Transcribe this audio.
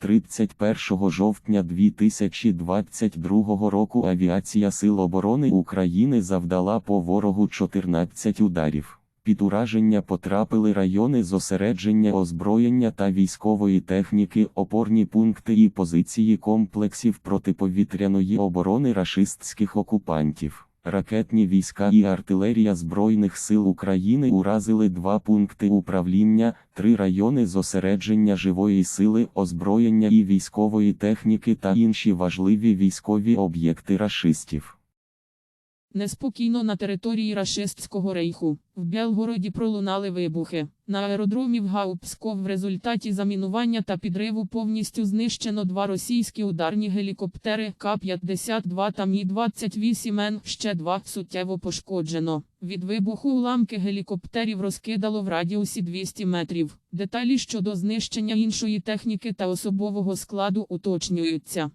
31 жовтня 2022 року авіація Сил оборони України завдала по ворогу 14 ударів. Під ураження потрапили райони зосередження озброєння та військової техніки, опорні пункти і позиції комплексів протиповітряної оборони рашистських окупантів. Ракетні війська і артилерія Збройних сил України уразили два пункти управління, три райони зосередження живої сили, озброєння і військової техніки та інші важливі військові об'єкти рашистів. Неспокійно на території рашистського рейху. В Белгороді пролунали вибухи. На аеродромі в Гаупско в результаті замінування та підриву повністю знищено два російські ударні гелікоптери К-52 та Мі-28Н, ще два суттєво пошкоджено. Від вибуху уламки гелікоптерів розкидало в радіусі 200 метрів. Деталі щодо знищення іншої техніки та особового складу уточнюються.